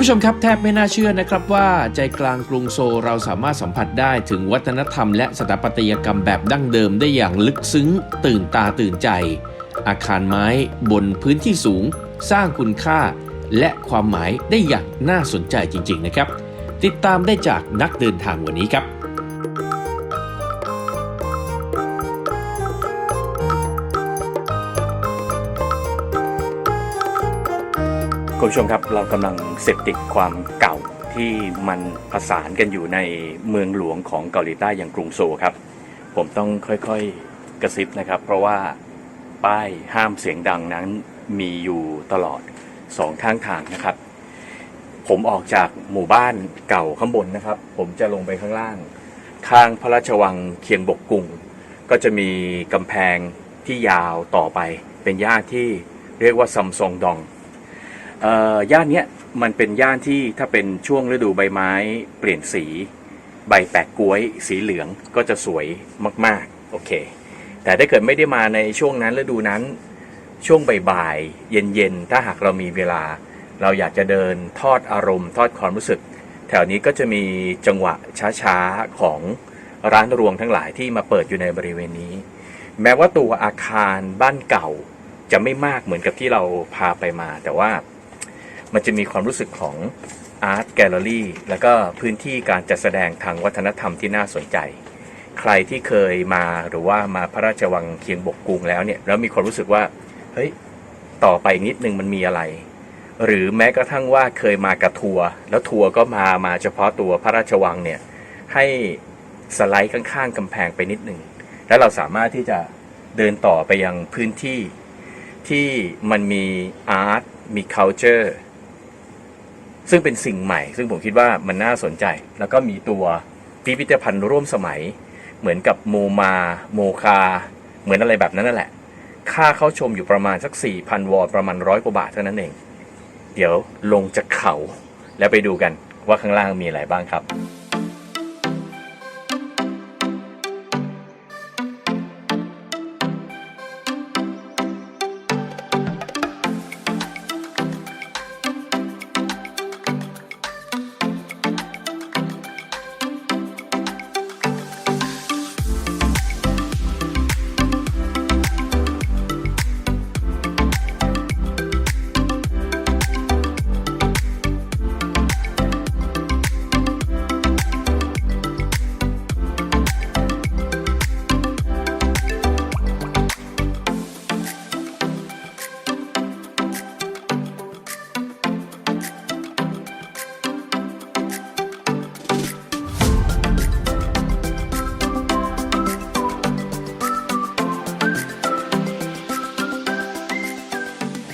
ุณผู้ชมครับแทบไม่น่าเชื่อนะครับว่าใจกลางกรุงโซลเราสามารถสัมผัสได้ถึงวัฒนธรรมและสถาปัตยกรรมแบบดั้งเดิมได้อย่างลึกซึ้ง ตื่นตาตื่นใจ อาคารไม้บนพื้นที่สูง สร้างคุณค่า และความหมายได้อย่างน่าสนใจจริง ๆ นะครับ ติดตามได้จากนักเดินทางวันนี้ครับ คุณผู้ชมครับเรากำลังเสพติดความเก่าที่มันผสานกันอยู่ในเมืองหลวงของเกาหลีใต้อย่างกรุงโซลครับ ผมต้องค่อยๆกระซิบนะครับ เพราะว่าป้ายห้ามเสียงดังนั้นมีอยู่ตลอดสองข้างทางนะครับ ผมออกจากหมู่บ้านเก่าข้างบนนะครับ ผมจะลงไปข้างล่าง ข้างพระราชวังเคียงบกกุงก็จะมีกำแพงที่ยาวต่อไป เป็นย่าที่เรียกว่าซัมซองดอง ย่านเนี้ยมันเป็นย่านที่ถ้าเป็นช่วงฤดูใบไม้เปลี่ยนสี ใบแปะกล้วยสีเหลืองก็จะสวยมากๆโอเค แต่ถ้าเกิดไม่ได้มาในช่วงนั้นฤดูนั้น ช่วงบ่ายๆเย็นๆถ้าหากเรามีเวลา เราอยากจะเดินทอดอารมณ์ทอดความรู้สึก แถวนี้ก็จะมีจังหวะช้าๆของร้านรวงทั้งหลายที่มาเปิดอยู่ในบริเวณนี้ แม้ว่าตัวอาคารบ้านเก่าจะไม่มากเหมือนกับที่เราพาไปมา แต่ว่า มันจะมีความรู้สึกของอาร์ตแกลเลอรี่แล้วก็พื้นที่การจัดแสดงทางวัฒนธรรมที่น่าสนใจ ใครที่เคยมาหรือว่ามาพระราชวังเคียงบกกรุงแล้วเนี่ยแล้วมีความรู้สึกว่าเฮ้ยต่อไปนิดนึงมันมีอะไร หรือแม้กระทั่งว่าเคยมากับทัวร์แล้วทัวร์ก็มามาเฉพาะตัวพระราชวังเนี่ยให้สไลด์ข้างๆกำแพงไปนิดหนึ่งแล้วเราสามารถที่จะเดินต่อไปยังพื้นที่ที่มันมีอาร์ตมี culture ซึ่งเป็นสิ่งใหม่ ซึ่งผมคิดว่ามันน่าสนใจ แล้วก็มีตัวพิพิธภัณฑ์ร่วมสมัย เหมือนกับโมมาโมคา เหมือนอะไรแบบนั้นนั่นแหละ ค่าเข้าชมอยู่ประมาณสัก 4,000 วอนประมาณร้อยกว่าบาทเท่านั้นเอง เดี๋ยวลงจากเขาแล้วไปดูกันว่าข้างล่างมีอะไรบ้างครับ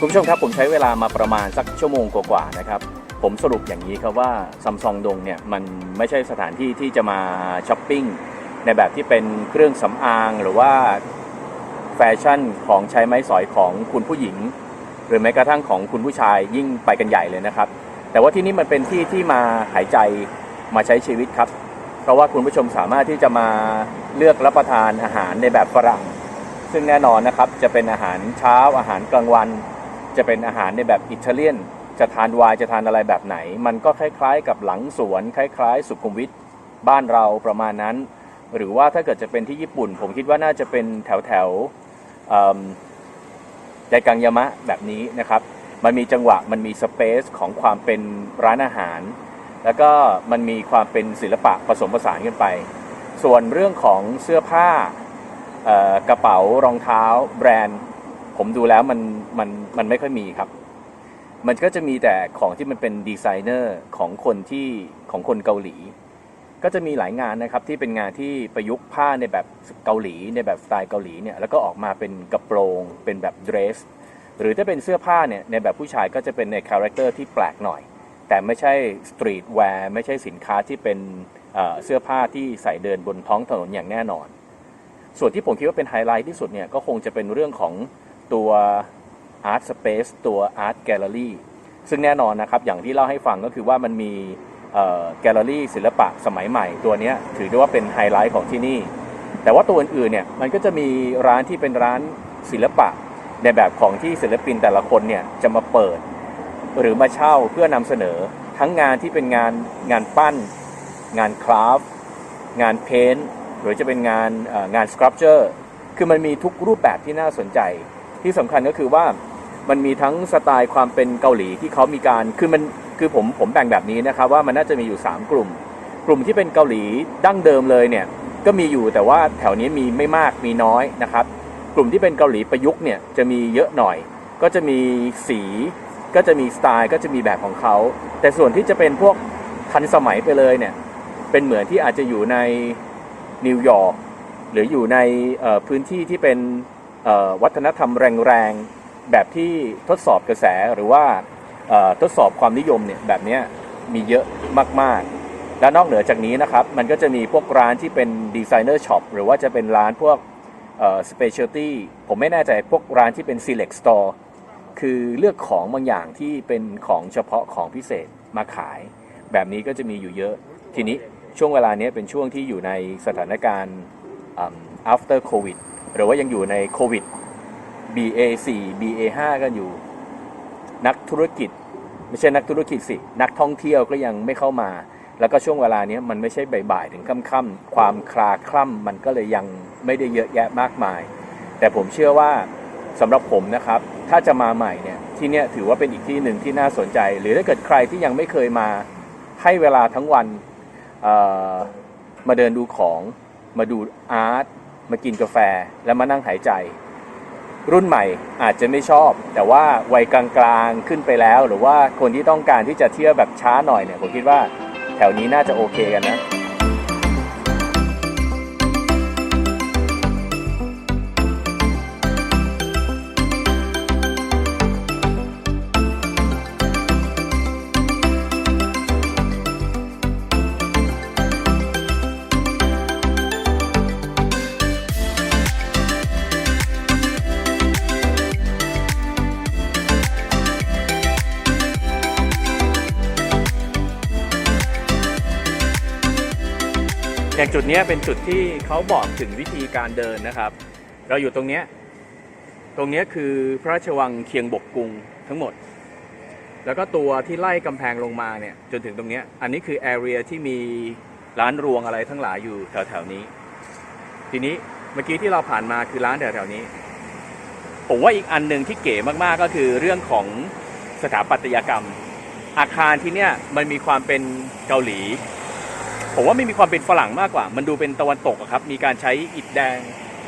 คุณผู้ชมครับผมใช้เวลามาประมาณสักชั่วโมงกว่าๆนะครับ ผมสรุปอย่างนี้ครับว่าซัมซองดงเนี่ยมันไม่ใช่สถานที่ที่จะมาช้อปปิ้งในแบบที่เป็นเครื่องสำอางหรือว่าแฟชั่นของใช้ไม้สอยของคุณผู้หญิง หรือแม้กระทั่งของคุณผู้ชายยิ่งไปกันใหญ่เลยนะครับ แต่ว่าที่นี่มันเป็นที่ที่มาหายใจมาใช้ชีวิตครับ เพราะว่าคุณผู้ชมสามารถที่จะมาเลือกรับประทานอาหารในแบบฝรั่ง ซึ่งแน่นอนนะครับจะเป็นอาหารเช้าอาหารกลางวัน จะเป็นอาหารในแบบอิตาเลียน จะทานไวน์จะทานอะไรแบบไหน มันก็คล้ายๆ กับหลังสวนคล้ายๆ สุขุมวิทบ้านเราประมาณนั้น หรือว่าถ้าเกิดจะเป็นที่ญี่ปุ่น ผมคิดว่าน่าจะเป็นแถวแถวๆเอิ่มใจกลางยามะแบบนี้นะครับ มันมีจังหวะมันมีสเปซของความเป็นร้านอาหาร แล้วก็มันมีความเป็นศิลปะผสมผสานกันไป ส่วนเรื่องของเสื้อผ้ากระเป๋ารองเท้าแบรนด์ ผมดูแล้วมันมันมันไม่ค่อยมีครับ มันก็จะมีแต่ของที่มันเป็นดีไซเนอร์ของคนที่ของคนเกาหลี ก็จะมีหลายงานนะครับที่เป็นงานที่ประยุกต์ผ้าในแบบเกาหลีในแบบสไตล์เกาหลีเนี่ยแล้วก็ออกมาเป็นกระโปรงเป็นแบบเดรส หรือถ้าเป็นเสื้อผ้าเนี่ยในแบบผู้ชายก็จะเป็นในคาแรคเตอร์ที่แปลกหน่อย แต่ไม่ใช่สตรีทแวร์ไม่ใช่สินค้าที่เป็นเอ่อเสื้อผ้าที่ใส่เดินบนท้องถนนอย่างแน่นอน ส่วนที่ผมคิดว่าเป็นไฮไลท์ที่สุดเนี่ยก็คงจะเป็นเรื่องของ ตัว Art Space ตัว Art Gallery ซึ่งแน่นอนนะครับอย่างที่เล่าให้ฟังก็คือว่ามันมีแกลเลอรี่ศิลปะสมัยใหม่ตัวนี้ถือได้ว่าเป็นไฮไลท์ของที่นี่ แต่ว่าตัวอื่นๆเนี่ยมันก็จะมีร้านที่เป็นร้านศิลปะ ในแบบของที่ศิลปินแต่ละคนเนี่ยจะมาเปิด หรือมาเช่าเพื่อนำเสนอทั้งงานที่เป็นงานงานปั้น งานคราฟต์งานเพ้นท์หรือจะเป็นงานงานสครับเจอร์คือมันมีทุกรูปแบบที่น่าสนใจ ที่สำคัญก็คือว่ามันมีทั้งสไตล์ความเป็นเกาหลีที่เขามีการคือมันคือผมผมแบ่งแบบนี้นะครับว่ามันน่าจะมีอยู่ 3 กลุ่ม กลุ่มที่เป็นเกาหลีดั้งเดิมเลยเนี่ยก็มีอยู่แต่ว่าแถวนี้มีไม่มากมีน้อยนะครับ กลุ่มที่เป็นเกาหลีประยุกต์เนี่ยจะมีเยอะหน่อย ก็จะมีสีก็จะมีสไตล์ก็จะมีแบบของเขา แต่ส่วนที่จะเป็นพวกทันสมัยไปเลยเนี่ยเป็นเหมือนที่อาจจะอยู่ในนิวยอร์กหรืออยู่ในพื้นที่ที่เป็น วัฒนธรรมแรงๆ แบบที่ทดสอบกระแสหรือว่าทดสอบความนิยมเนี่ยแบบนี้มีเยอะมากๆ และนอกเหนือจากนี้นะครับ มันก็จะมีพวกร้านที่เป็นดีไซเนอร์ช็อปหรือว่าจะเป็นร้านพวกเอ่อ specialty ผมไม่แน่ใจพวกร้านที่เป็น select store คือเลือกของบางอย่างที่เป็นของเฉพาะของพิเศษมาขาย แบบนี้ก็จะมีอยู่เยอะ ทีนี้ช่วงเวลานี้เป็นช่วงที่อยู่ในสถานการณ์ after covid หรือว่ายังอยู่ในโควิด BA4 BA5 กันอยู่ นักธุรกิจ ไม่ใช่นักธุรกิจสิ นักท่องเที่ยวก็ยังไม่เข้ามา แล้วก็ช่วงเวลานี้มันไม่ใช่บ่ายๆถึงค่ำๆความคลาคล่ำมันก็เลยยังไม่ได้เยอะแยะมากมาย แต่ผมเชื่อว่าสำหรับผมนะครับ ถ้าจะมาใหม่เนี่ยที่เนี่ยถือว่าเป็นอีกที่หนึ่งที่น่าสนใจ หรือถ้าเกิดใครที่ยังไม่เคยมาให้เวลาทั้งวันมาเดินดูของมาดูอาร์ต มากินกาแฟแล้วมานั่งหายใจ รุ่นใหม่อาจจะไม่ชอบ แต่ว่าวัยกลางๆขึ้นไปแล้ว หรือว่าคนที่ต้องการที่จะเที่ยวแบบช้าหน่อยเนี่ยผมคิดว่าแถวนี้น่าจะโอเคกันนะางจุดนี้เป็นจุดที่เขาบอกถึงวิธีการเดินนะครับ เราอยู่ตรงนี้ ตรงนี้คือพระราชวังเคียงบกกรุงทั้งหมด แล้วก็ตัวที่ไล่กำแพงลงมาเนี่ยจนถึงตรงนี้ อันนี้คือแอเรียที่มีร้านรวงอะไรทั้งหลายอยู่แถวๆนี้ ทีนี้เมื่อกี้ที่เราผ่านมาคือร้านแถวๆนี้ ผมว่าอีกอันหนึ่งที่เก๋มากๆก็คือเรื่องของสถาปัตยกรรม อาคารที่เนี่ยมันมีความเป็นเกาหลี ผมว่าไม่มีความเป็นฝรั่งมากกว่า มันดูเป็นตะวันตกครับ มีการใช้อิฐแดง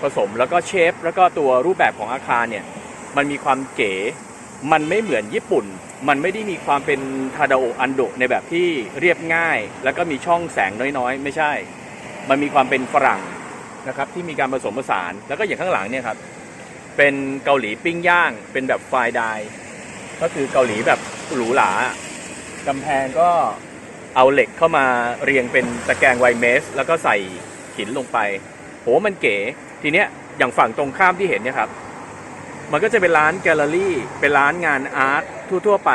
ผสม แล้วก็เชฟ แล้วก็ตัวรูปแบบของอาคารเนี่ย มันมีความเก๋ มันไม่เหมือนญี่ปุ่น มันไม่ได้มีความเป็นทาดาโออันโดในแบบที่เรียบง่าย แล้วก็มีช่องแสงน้อยๆ ไม่ใช่ มันมีความเป็นฝรั่งนะครับที่มีการผสมผสาน แล้วก็อย่างข้างหลังเนี่ยครับ เป็นเกาหลีปิ้งย่าง เป็นแบบไฟน์ไดน์ก็คือเกาหลีแบบหรูหรากำแพงก็ เอาเหล็กเข้ามาเรียงเป็นตะแกรงไวเมส แล้วก็ใส่หินลงไป โหมันเก๋ ทีเนี้ยอย่างฝั่งตรงข้ามที่เห็นเนี่ยครับ มันก็จะเป็นร้านแกลเลอรี่ เป็นร้านงานอาร์ตทั่ว ๆ ไป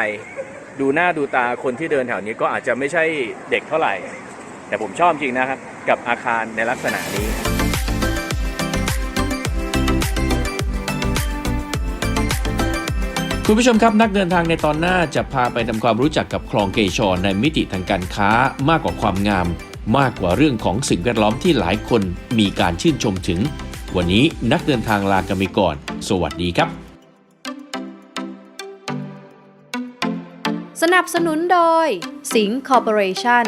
ดูหน้าดูตาคนที่เดินแถวนี้ก็อาจจะไม่ใช่เด็กเท่าไหร่ แต่ผมชอบจริงนะครับ กับอาคารในลักษณะนี้ คุณผู้ชมครับนักเดินทางในตอนหน้าจะพาไปทำความรู้จักกับคลองเกชรในมิติทางการค้ามากกว่าความงาม มากกว่าเรื่องของสิ่งแวดล้อมที่หลายคนมีการชื่นชมถึง วันนี้นักเดินทางลากันไปก่อน สวัสดีครับ สนับสนุนโดยสิงห์คอร์ปอเรชั่น